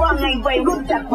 ว่าไงวัยรุ่นจะไป